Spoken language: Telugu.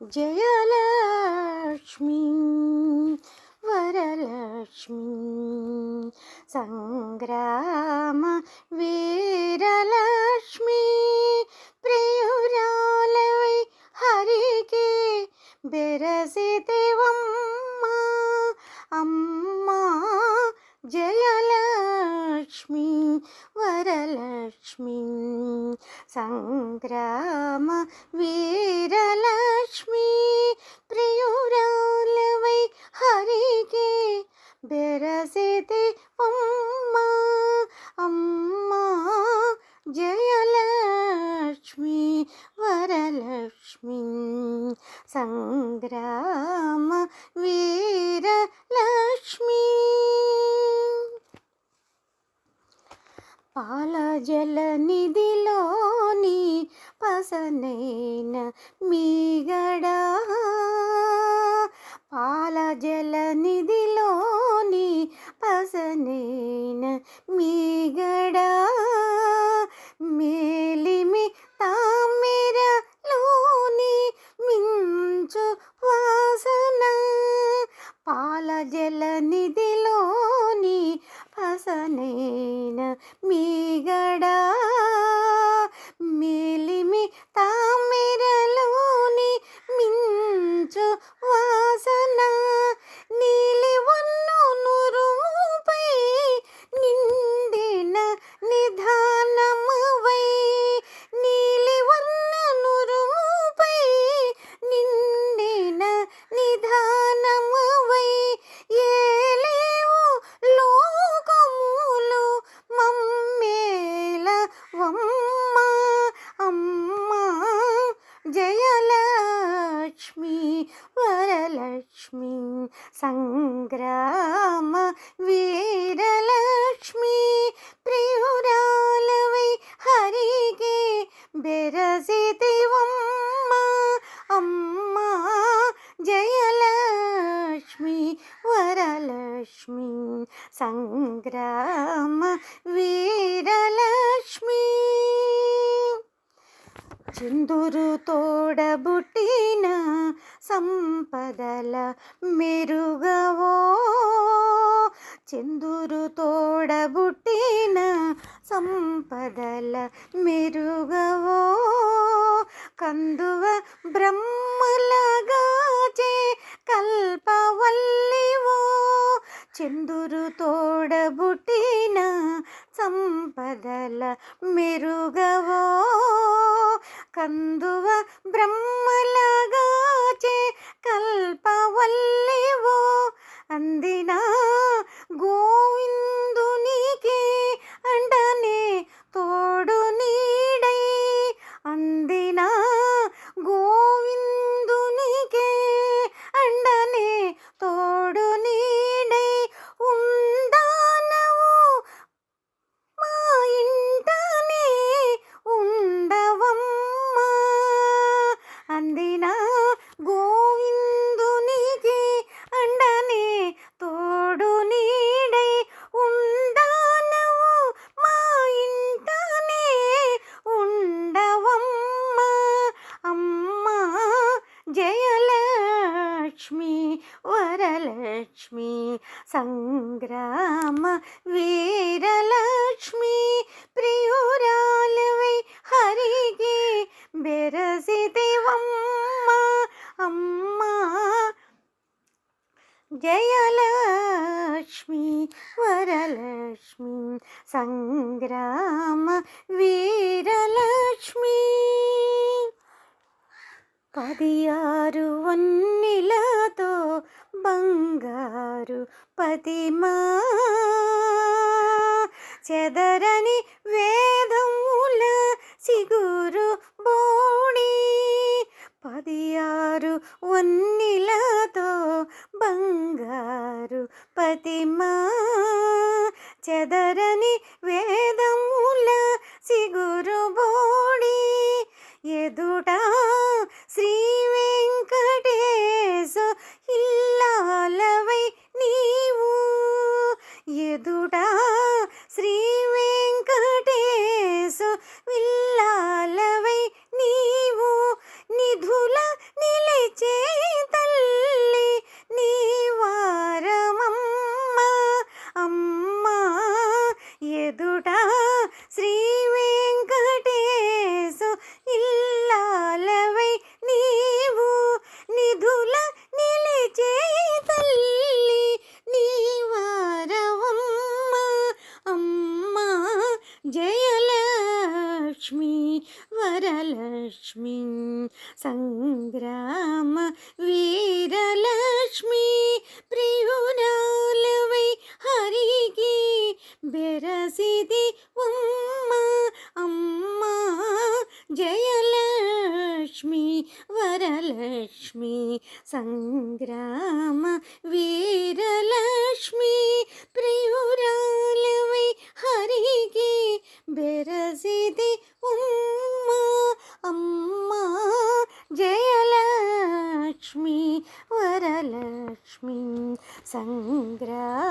జయలక్ష్మి వరలక్ష్మి సంగ్రామ వీరలక్ష్మి ప్రియురాలవై హరికి బెరసితివమ్మ అమ్మా జయలక్ష్మి వరలక్ష్మి సంగ్రామ వీరలక్ష్మి ప్రియురాలవై హరికి బెరసితి అమ్మ అమ్మా జయలక్ష్మి వరలక్ష్మి. సంగ్రామ వీరలక్ష్మి. పాల జల నిధిలోని పసనైన మీగడ పాల జల నిధిలోని పసనైన మీగడ మేలిమి తామిరలోని మించు వాసన. పాల జల నిధిలోని పసనైన మీ సంగ్రామ వీరలక్ష్మి ప్రియురాలవై హరికి బెరసితివమ్మ అమ్మ జయలక్ష్మి వరలక్ష్మి సంగ్రామ వీరలక్ష్మి. చిందురు తోడబుట్టిన సం సంపదల మెరుగవో. చందురు తోడబుట్టిన సంపదల మెరుగవో. కందువ బ్రహ్మలగాచే కల్పవల్లివో. చందురు తోడబుట్టిన సంపదల మెరుగవో. కందువ బ్రహ్మలగాచే కల్పవల్లివో అందినా సంగ్రామ వీరలక్ష్మి ప్రియురాలవై హరికి బెరసితివమ్మ అమ్మా. జయలక్ష్మి వరలక్ష్మి సంగ్రామ వీరలక్ష్మి. పదియారు వన్నెలతో బంగారు పతిమా. చెదరని వేదముల సిగురు ఎదుట శ్రీ लक्ष्मी वरलक्ष्मी सङ्ग्राम वीरलक्ष्मी प्रियुरालवै हरिगे ಬೆರಸಿದೆ ಒಮ್ಮ ಅಮ್ಮ ಜಯಲಕ್ಷ್ಮಿ ವರಲಕ್ಷ್ಮಿ ಸಂಗ వరలక్ష్మి సంగ్రామ వీరలక్ష్మి